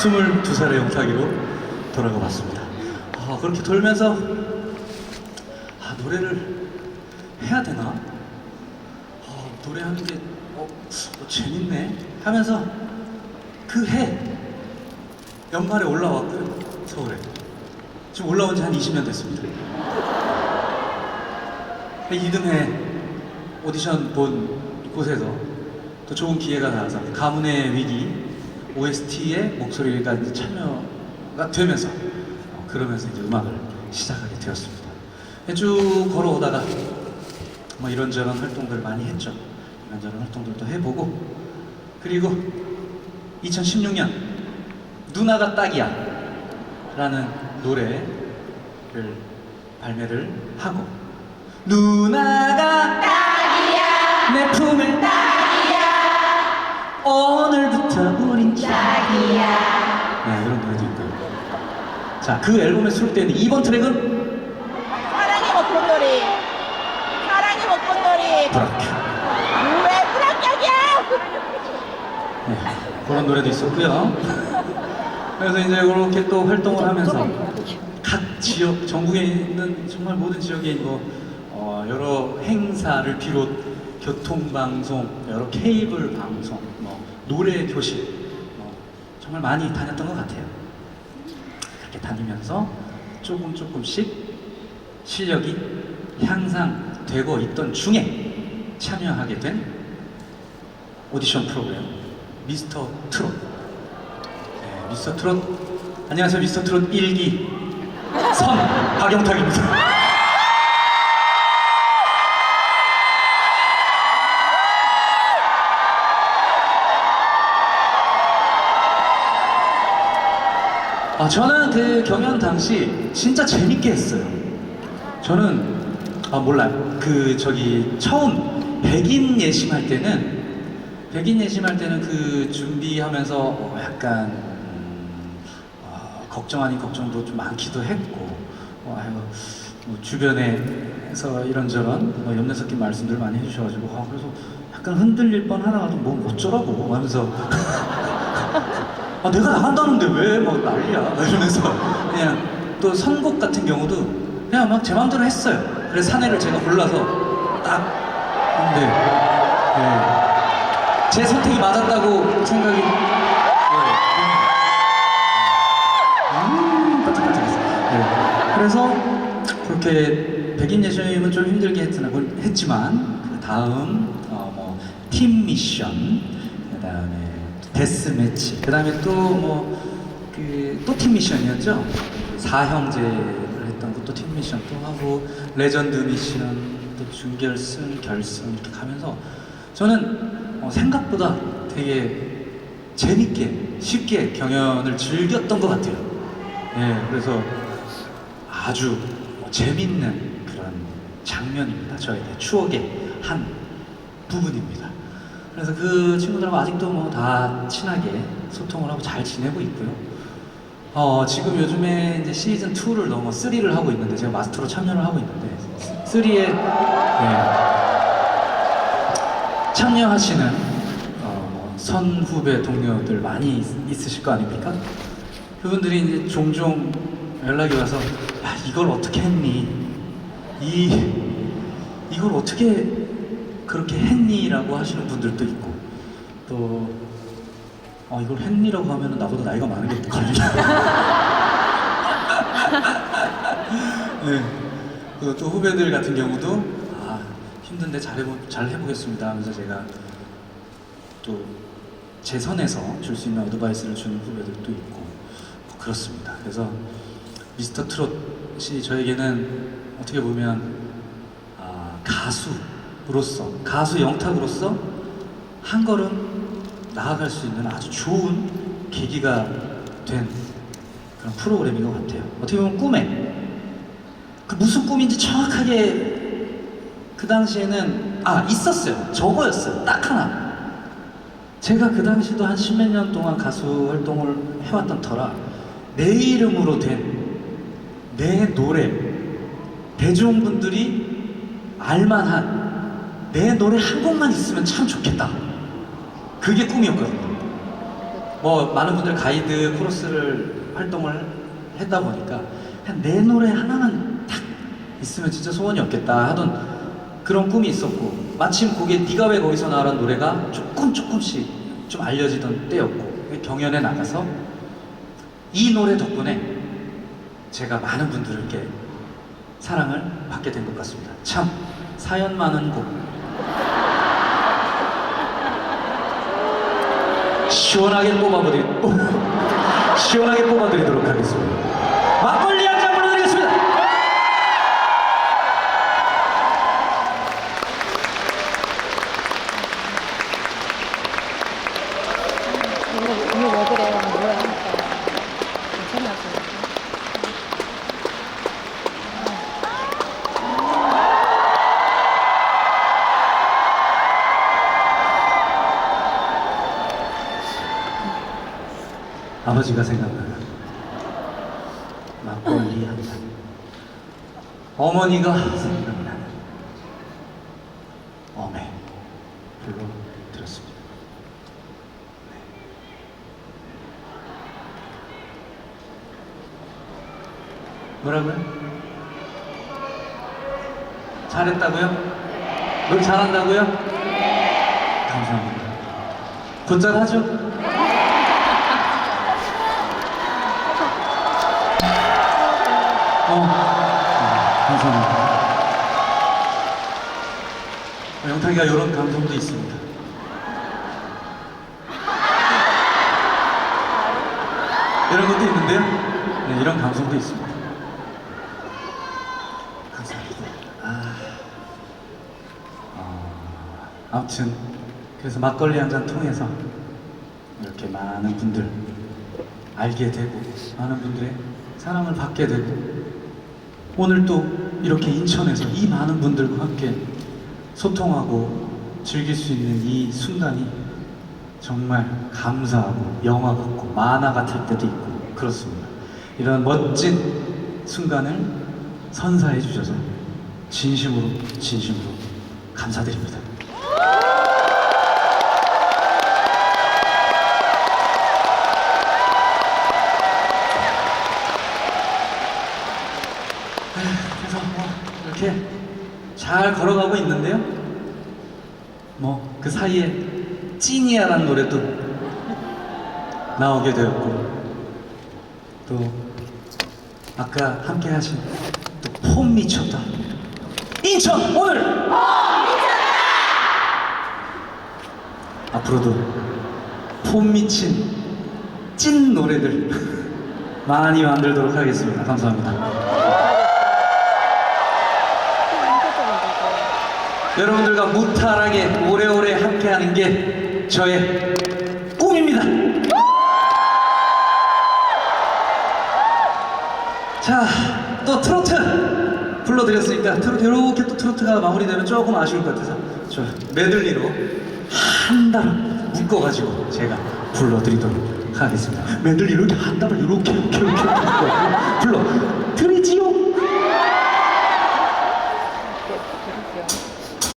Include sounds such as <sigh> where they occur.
22살의 영탁이로 돌아가 봤습니다. 아, 그렇게 돌면서 아, 노래를 해야 되나? 어, 노래하는 게 어, 어, 재밌네 하면서 그 해 연말에 올라왔고요 서울에 지금 올라온 지 한 20년 됐습니다 2등회 오디션 본 곳에서 또 좋은 기회가 나와서 가문의 위기 OST의 목소리가 이제 참여가 되면서 어, 그러면서 이제 음악을 시작하게 되었습니다. 쭉 걸어오다가 뭐 이런저런 활동들 많이 했죠. 이런저런 활동들도 해보고 그리고 2016년 누나가 딱이야 라는 노래를 발매를 하고 누나가 딱이야 내 품을 딱이야 오늘부터 짝이야 네 이런 노래도 있고요. 자 그 앨범에 수록되어 있는 2번 트랙은? 사랑의 목돈놀이. 사랑의 목돈놀이. 브라큐 왜 불합격이야? 네, 그런 노래도 있었고요. 그래서 이제 이렇게 또 활동을 하면서 각 지역, 전국에 있는 정말 모든 지역에 뭐 어, 여러 행사를 비롯 교통방송, 여러 케이블 방송, 뭐 노래 교실, 뭐 정말 많이 다녔던 것 같아요. 그렇게 다니면서 조금 조금씩 실력이 향상되고 있던 중에 참여하게 된 오디션 프로그램 미스터 트롯. 네, 미스터 트롯. 안녕하세요. 미스터 트롯 1기. 선 박영탁입니다 아, 저는 그 경연 당시 진짜 재밌게 했어요. 저는 아 몰라요. 그 저기 처음 백인 예심할 때는 백인 예심할 때는 그 준비하면서 어, 약간 음, 어, 걱정 아닌 걱정도 좀 많기도 했고 어, 아유, 뭐 주변에서 이런저런 뭐 염려 섞인 말씀들 많이 해주셔가지고 아, 그래서 약간 흔들릴 뻔 하다가도 뭐 어쩌라고 하면서 <laughs> 아 내가 나간다는데 왜? 막 난리야. 막 이러면서 그냥 또 선곡 같은 경우도 그냥 막 제 마음대로 했어요. 그래서 사내를 제가 골라서 딱 근데 예. 제 선택이 맞았다고 생각이 예, 음 예. 그래서 그렇게 백인 예수님은 좀 힘들게 했으나 했지만 그 다음 어, 뭐 팀 미션 그 다음에 데스 매치 그다음에 또뭐그또팀 미션이었죠 사형제를 했던 것도 팀 미션 또 하고 레전드 미션 또 준결승 결승 이렇게 가면서 저는 어, 생각보다 되게 재밌게 쉽게 경연을 즐겼던 것 같아요. 예, 그래서 아주 뭐 재밌는 그런 장면입니다. 저에게 추억의 한 부분입니다. 그래서 그 친구들하고 아직도 뭐 다 친하게 소통을 하고 잘 지내고 있고요. 어, 지금 요즘에 이제 시즌 2를 넘어 3를 하고 있는데 제가 마스터로 참여를 하고 있는데 3에 참여하시는 어, 선후배 동료들 많이 있, 있으실 거 아닙니까? 그분들이 이제 종종 연락이 와서 야, 이걸 어떻게 했니? 이 이걸 어떻게 그렇게 했니?라고 하시는 분들도 있고 또 어, 이걸 했니라고 하면 나보다 나이가 많은 게 걸리냐? <laughs> 네. 또 후배들 같은 경우도 아 힘든데 잘 해보 잘 해보겠습니다 하면서 제가 또 제 선에서 줄 수 있는 어드바이스를 주는 후배들도 있고 뭐 그렇습니다. 그래서 미스터 트롯이 저에게는 어떻게 보면 아, 가수 로서 가수 영탁으로서 한 걸음 나아갈 수 있는 아주 좋은 계기가 된 그런 프로그램인 것 같아요. 어떻게 보면 꿈에 그 무슨 꿈인지 정확하게 그 당시에는 아 있었어요. 저거였어요. 딱 하나. 제가 그 당시도 한 십몇 년 동안 가수 활동을 해왔던 터라 내 이름으로 된 내 노래 대중분들이 알만한 내 노래 한 곡만 있으면 참 좋겠다. 그게 꿈이었거든요. 뭐 많은 분들 가이드 코러스를 활동을 했다 보니까 그냥 내 노래 하나만 딱 있으면 진짜 소원이 없겠다 하던 그런 꿈이 있었고 마침 그게 네가 왜 거기서 나라는 노래가 조금 조금씩 좀 알려지던 때였고 경연에 나가서 이 노래 덕분에 제가 많은 분들께 사랑을 받게 된 것 같습니다. 참 사연 많은 곡 시원하게 뽑아드리 <laughs> 시원하게 뽑아드리도록 하겠습니다. 막걸리 한 잔 불러드리겠습니다. 이거, 이거 왜 그래요? 뭐야? 괜찮았어. 아버지가 생각나요. 막걸리 한 잔. 어머니가 생각나는 어메 불러 드렸습니다. 네. 뭐라고요? 잘했다고요? 노래 잘한다고요? 감사합니다. 곧잘 하죠? 어, 영탁이가 이런 감성도 있습니다. 이런 것도 있는데요. 네, 이런 감성도 있습니다. 감사합니다. 아, 어, 아무튼 그래서 막걸리 한 잔 통해서 이렇게 많은 분들 알게 되고 많은 분들의 사랑을 받게 되고 오늘 또 이렇게 인천에서 이 많은 분들과 함께 소통하고 즐길 수 있는 이 순간이 정말 감사하고 영화 같고 만화 같을 때도 있고 그렇습니다. 이런 멋진 순간을 선사해 주셔서 진심으로 진심으로 감사드립니다. 그래서 뭐 이렇게 잘 걸어가고 있는데요. 뭐 그 사이에 찐이야라는 노래도 나오게 되었고 또 아까 함께 하신 또폼 미쳤다 인천 오늘 앞으로도 폼 미친 찐 노래들 <laughs> 많이 만들도록 하겠습니다. 감사합니다. 여러분들과 무탈하게 오래오래 함께하는 게 저의 꿈입니다. 자, 또 트로트 불러드렸으니까 트로트 이렇게 또 트로트가 마무리되면 조금 아쉬울 것 같아서 저 메들리로 한 달을 묶어가지고 제가 불러드리도록 하겠습니다. 메들리 이렇게 한 달을 이렇게 이렇게 이렇게 불러드리지요.